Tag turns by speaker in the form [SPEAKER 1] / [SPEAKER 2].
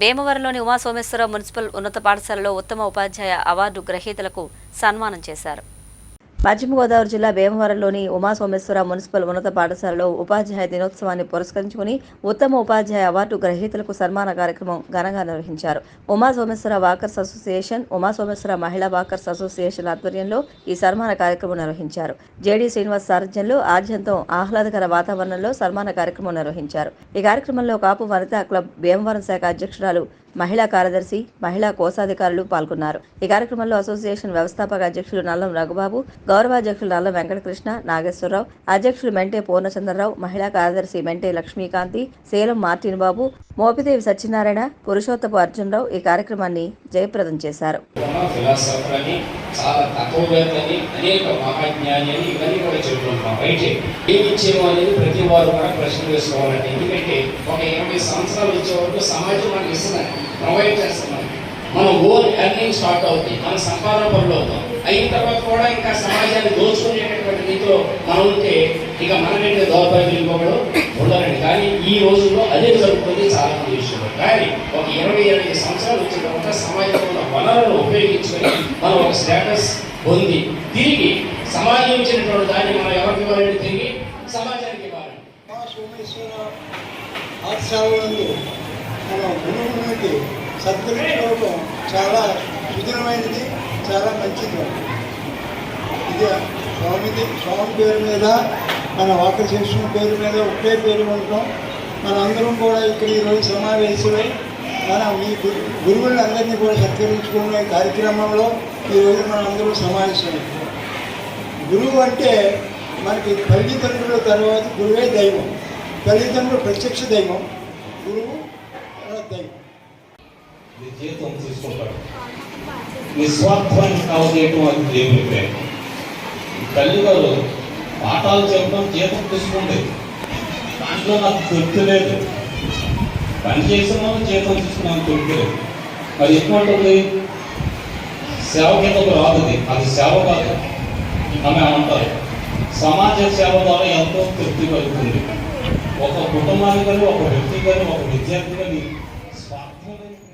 [SPEAKER 1] భీమవరంలోని Someshwara municipal ఉన్నత పాఠశాలలో ఉత్తమ ఉపాధ్యాయ అవార్డు గ్రహీతలకు సన్మానం చేశారు. పశ్చిమ గోదావరి జిల్లా భీమవరంలోని ఉమాసోమేశ్వర మున్సిపల్ ఉన్నత పాఠశాలలో ఉపాధ్యాయ దినోత్సవాన్ని పురస్కరించుకుని ఉత్తమ ఉపాధ్యాయ అవార్డు గ్రహీతలకు సన్మాన కార్యక్రమం ఘనంగా నిర్వహించారు. ఉమాసోమేశ్వర వాకర్స్ అసోసియేషన్ ఉమాసోమేశ్వర మహిళా వాకర్స్ అసోసియేషన్ ఆధ్వర్యంలో ఈ సన్మాన కార్యక్రమం నిర్వహించారు. జేడీ శ్రీనివాస్ సారథ్యంలో ఆద్యంతం ఆహ్లాదకర వాతావరణంలో సన్మాన కార్యక్రమం నిర్వహించారు. ఈ కార్యక్రమంలో కాపు వనితా క్లబ్ భీమవరం శాఖ అధ్యక్షురాలు మహిళా కార్యదర్శి మహిళా కోశాధికారులు పాల్గొన్నారు. ఈ కార్యక్రమంలో అసోసియేషన్ వ్యవస్థాపక అధ్యక్షులు నల్లం రఘుబాబు గౌరవాధ్యక్షులు నల్లం వెంకటకృష్ణ నాగేశ్వరరావు అధ్యక్షులు మెంటే పూర్ణచంద్రరావు మహిళా కార్యదర్శి మెంటే లక్ష్మీకాంతి సేలం మార్టిన్ బాబు మోపిదేవి సత్యనారాయణ పురుషోత్తపు అర్జునరావు ఈ కార్యక్రమాన్ని జయప్రదం చేశారు.
[SPEAKER 2] చాలా తత్వవేత్తని అనేక మహాజ్ఞాని అని ఇవన్నీ కూడా చెబుతున్నాం. అయితే ఏమి ఇచ్చేమో అనేది ప్రతి వారు కూడా ప్రశ్న వేసుకోవాలంటే. ఎందుకంటే ఒక ఎనభై సంవత్సరాలు వచ్చే వరకు సమాజం మనకి ఇస్తున్నది ప్రొవైడ్ చేస్తున్నాం మన ఓన్ ఎర్నింగ్ స్టార్ట్ అవుతాయి. మన సంపాదన పనులు అవుతాం అయిన తర్వాత కూడా ఇంకా సమాజాన్ని దోచుకునేటటువంటి దీంతో మనం ఉంటే ఇక మనకంటే దౌర్భాగ్యం ఇంకొకడు ఉండరండి కానీ ఈ రోజు కానీ ఒక ఇరవై ఇరవై సంవత్సరాలు వచ్చిన తర్వాత సమాజంలో ఉన్న వనరులను ఉపయోగించుకొని మనం ఒక స్టేటస్ పొంది తిరిగి సమాజం ఇచ్చినటువంటి దాన్ని మనం ఎవరికి ఇవ్వాలంటే తిరిగి? సమాజానికి ఇవ్వాలి
[SPEAKER 3] మా సోమేశ్వర పాఠశాలందు సత్కరించుకోవడం చాలా సుదృఢమైనది చాలా మంచిది. ఇది స్వామిది స్వామి పేరు మీద మన వాకశేషుని పేరు మీద ఒకే పేరు ఉండటం మనందరం కూడా ఇక్కడ ఈరోజు సమావేశమై మన ఈ గురు గురువులందరినీ కూడా సత్కరించుకునే కార్యక్రమంలో ఈరోజు మనందరం అందరూ సమావేశమై గురువు అంటే మనకి తల్లిదండ్రుల తర్వాత గురువే దైవం. తల్లిదండ్రులు ప్రత్యక్ష దైవం. గురువు దైవం.
[SPEAKER 4] జీవితం జీతం తీసుకుంటాడు నిస్వార్థాన్ని కావజేయటం అది దేవుని పేరు తల్లిగారు పాఠాలు చెప్పడం జీతం తీసుకుండేది దాంట్లో నాకు తృప్తి లేదు. పని చేస్తున్నాను జీతం తీసుకున్నాను తృప్తి లేదు. మరి ఎక్కువంటుంది సేవ కిందకు రాదు అది. అది సేవ కాదు. ఆమె అంటారు. సమాజ సేవ ద్వారా ఎంతో తృప్తి కలుగుతుంది. ఒక కుటుంబానికి కానీ ఒక వ్యక్తి కానీ ఒక విద్యార్థి కానీ